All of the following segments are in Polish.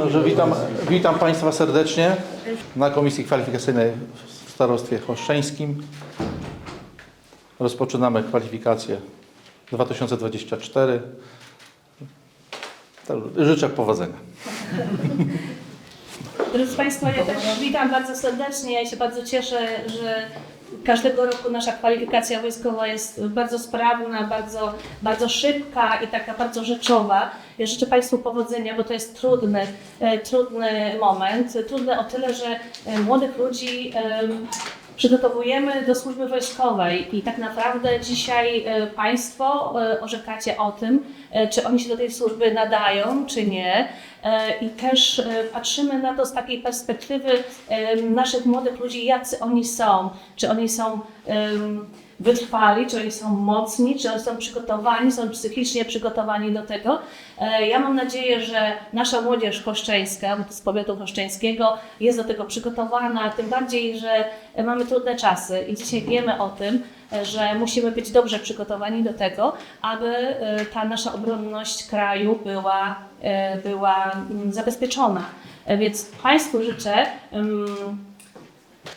Dobrze, witam, witam Państwa serdecznie na Komisji Kwalifikacyjnej w Starostwie Choszczeńskim. Rozpoczynamy kwalifikacje 2024. To Życzę powodzenia. Drodzy Państwo, ja też witam bardzo serdecznie. Ja się bardzo cieszę, że każdego roku nasza kwalifikacja wojskowa jest bardzo sprawna, bardzo, bardzo szybka i taka bardzo rzeczowa. Ja życzę Państwu powodzenia, bo to jest trudny, e, trudny moment. Trudny o tyle, że e, młodych ludzi przygotowujemy do służby wojskowej i tak naprawdę dzisiaj e, Państwo e, orzekacie o tym, e, czy oni się do tej służby nadają, czy nie. I też patrzymy na to z takiej perspektywy naszych młodych ludzi, jacy oni są. Czy oni są wytrwali, czy oni są mocni, czy oni są przygotowani, są psychicznie przygotowani do tego. E, Ja mam nadzieję, że nasza młodzież choszczeńska, to z powiatu choszczeńskiego, jest do tego przygotowana, tym bardziej, że mamy trudne czasy i dzisiaj wiemy o tym, e, że musimy być dobrze przygotowani do tego, aby e, ta nasza obronność kraju była, była mm, zabezpieczona. Więc Państwu życzę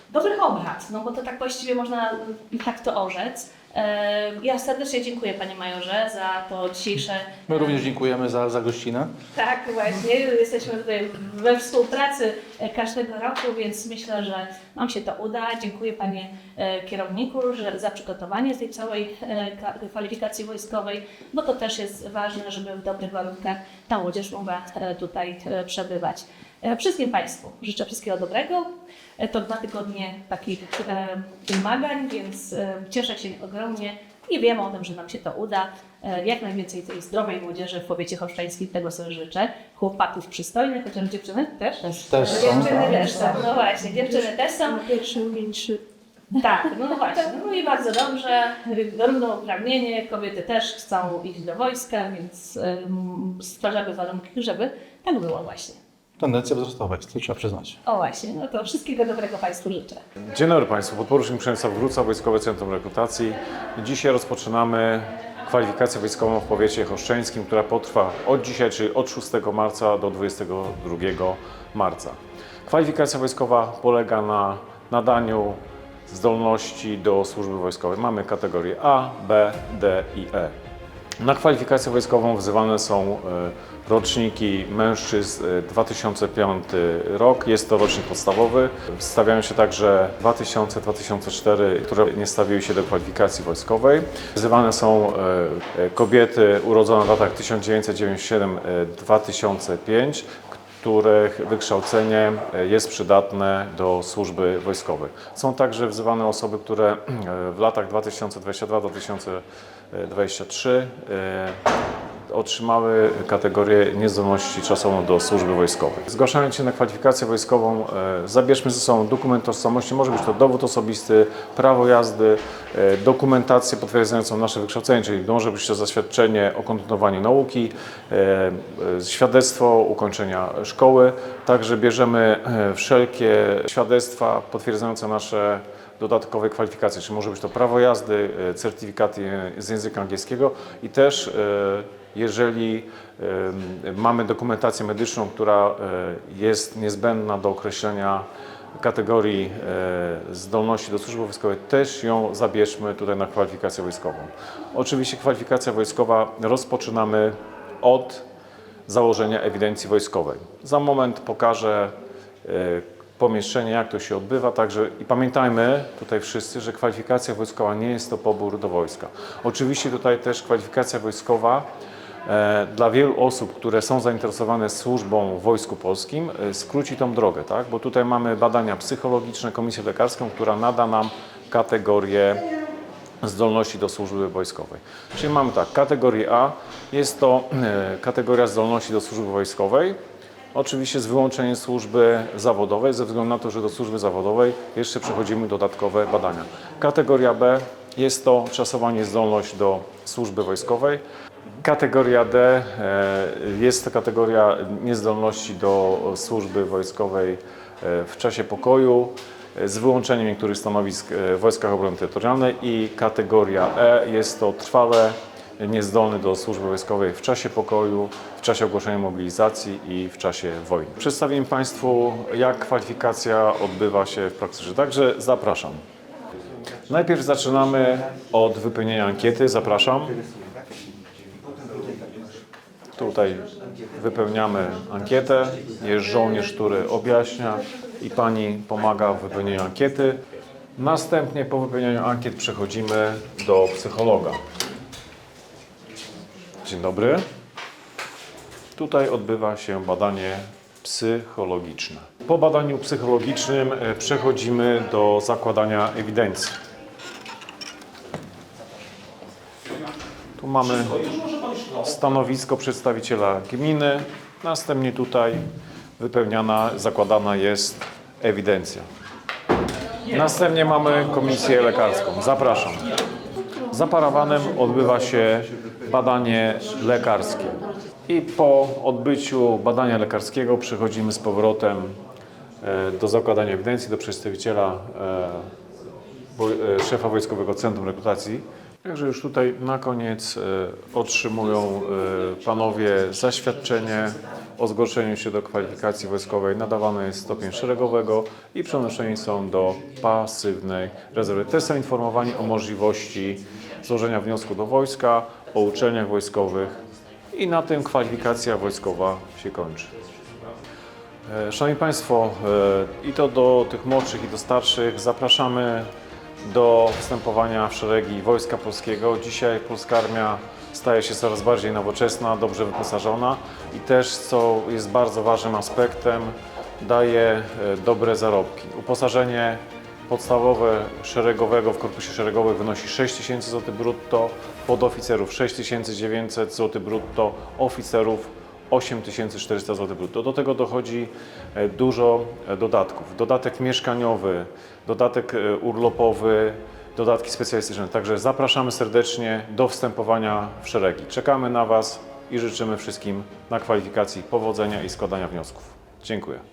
dobrych obrad, no bo to tak właściwie można i tak to orzec. E, Ja serdecznie dziękuję Panie Majorze za to dzisiejsze My również dziękujemy za, za gościnę. tak, właśnie. Jesteśmy tutaj we współpracy e, każdego roku, więc myślę, że nam się to uda. Dziękuję Panie e, kierowniku że, za przygotowanie tej całej e, ka- kwalifikacji wojskowej, bo to też jest ważne, żeby w dobrych warunkach ta młodzież mogła e, tutaj e, przebywać. E, Wszystkim Państwu życzę wszystkiego dobrego. E, To dwa tygodnie takich e, wymagań, więc cieszę się ogromnie i wiemy o tym, że nam się to uda. Jak najwięcej tej zdrowej młodzieży w powiecie choszczańskim, tego sobie życzę. Chłopaków przystojnych, chociaż dziewczyny też? Też są. Dziewczyny też są, no właśnie, dziewczyny też są. Pierwszy, mniejszy. Tak, no właśnie. No i bardzo dobrze. Równouprawnienie, kobiety też chcą iść do wojska, więc stwarzamy warunki, żeby tak było właśnie. Tendencja wzrostowa jest, to trzeba przyznać. O właśnie, no to wszystkiego dobrego Państwu życzę. Dzień dobry Państwu, podporucznik Przemysław Wróca, Wojskowe Centrum Rekrutacji. Dzisiaj rozpoczynamy kwalifikację wojskową w powiecie choszczeńskim, która potrwa od dzisiaj, czyli od 6 marca do 22 marca. Kwalifikacja wojskowa polega na nadaniu zdolności do służby wojskowej. Mamy kategorie A, B, D i E. Na kwalifikację wojskową wzywane są e, roczniki mężczyzn e, 2005 rok, jest to rocznik podstawowy. Stawiają się także 2000-2004, które nie stawiły się do kwalifikacji wojskowej. Wzywane są e, e, kobiety urodzone w latach 1997-2005, których wykształcenie e, jest przydatne do służby wojskowej. Są także wzywane osoby, które e, w latach 2022-2023 e, otrzymały kategorię niezdolności czasową do służby wojskowej. Zgłaszając się na kwalifikację wojskową, e, zabierzmy ze sobą dokument tożsamości, może być to dowód osobisty, prawo jazdy, e, dokumentację potwierdzającą nasze wykształcenie, czyli może być to zaświadczenie o kontynuowaniu nauki, e, świadectwo ukończenia szkoły. Także bierzemy wszelkie świadectwa potwierdzające nasze dodatkowe kwalifikacje, czyli może być to prawo jazdy, certyfikat je- z języka angielskiego i też jeżeli mamy dokumentację medyczną, która e, jest niezbędna do określenia kategorii e, zdolności do służby wojskowej, też ją zabierzmy tutaj na kwalifikację wojskową. Oczywiście kwalifikacja wojskowa rozpoczynamy od założenia ewidencji wojskowej. Za moment pokażę e, pomieszczenie, jak to się odbywa. Także i pamiętajmy tutaj wszyscy, że kwalifikacja wojskowa nie jest to pobór do wojska. Oczywiście tutaj też kwalifikacja wojskowa dla wielu osób, które są zainteresowane służbą w Wojsku Polskim, e, skróci tą drogę, tak? Bo tutaj mamy badania psychologiczne, komisję lekarską, która nada nam kategorię zdolności do służby wojskowej. Czyli mamy tak, kategorię A jest to e, kategoria zdolności do służby wojskowej, oczywiście z wyłączeniem służby zawodowej, ze względu na to, że do służby zawodowej jeszcze przechodzimy dodatkowe badania. Kategoria B jest to czasowa niezdolność do służby wojskowej. Kategoria D e, jest to kategoria niezdolności do służby wojskowej e, w czasie pokoju e, z wyłączeniem niektórych stanowisk w Wojskach Obrony Terytorialnej i kategoria E jest to trwałe niezdolny do służby wojskowej w czasie pokoju, w czasie ogłoszenia mobilizacji i w czasie wojny. Przedstawię Państwu, jak kwalifikacja odbywa się w praktyce. Także zapraszam. Najpierw zaczynamy od wypełnienia ankiety. Zapraszam. Tutaj wypełniamy ankietę. Jest żołnierz, który objaśnia i pani pomaga w wypełnieniu ankiety. Następnie po wypełnieniu ankiet przechodzimy do psychologa. Dzień dobry. Tutaj odbywa się badanie psychologiczne. Po badaniu psychologicznym e, przechodzimy do zakładania ewidencji. Tu mamy stanowisko przedstawiciela gminy. Następnie tutaj wypełniana, zakładana jest ewidencja. Następnie mamy komisję lekarską. Zapraszam. Za parawanem odbywa się badanie lekarskie. I po odbyciu badania lekarskiego przechodzimy z powrotem e, do zakładania ewidencji, do przedstawiciela e, e, szefa Wojskowego Centrum Rekrutacji. Także już tutaj na koniec e, otrzymują e, panowie zaświadczenie o zgłoszeniu się do kwalifikacji wojskowej. Nadawany jest stopień szeregowego i przenoszeni są do pasywnej rezerwy. Też są informowani o możliwości złożenia wniosku do wojska, o uczelniach wojskowych i na tym kwalifikacja wojskowa się kończy. E, Szanowni Państwo, i to do tych młodszych, i do starszych, zapraszamy do wstępowania w szeregi Wojska Polskiego. Dzisiaj polska armia staje się coraz bardziej nowoczesna, dobrze wyposażona i też, co jest bardzo ważnym aspektem, daje e, dobre zarobki. Uposażenie podstawowe szeregowego w korpusie szeregowym wynosi 6 tysięcy zł brutto, podoficerów 6900 zł brutto, oficerów 8400 zł brutto. Do tego dochodzi e, dużo e, dodatków. Dodatek mieszkaniowy, dodatek e, urlopowy, dodatki specjalistyczne. Także zapraszamy serdecznie do wstępowania w szeregi. Czekamy na Was i życzymy wszystkim na kwalifikacji powodzenia i składania wniosków. Dziękuję.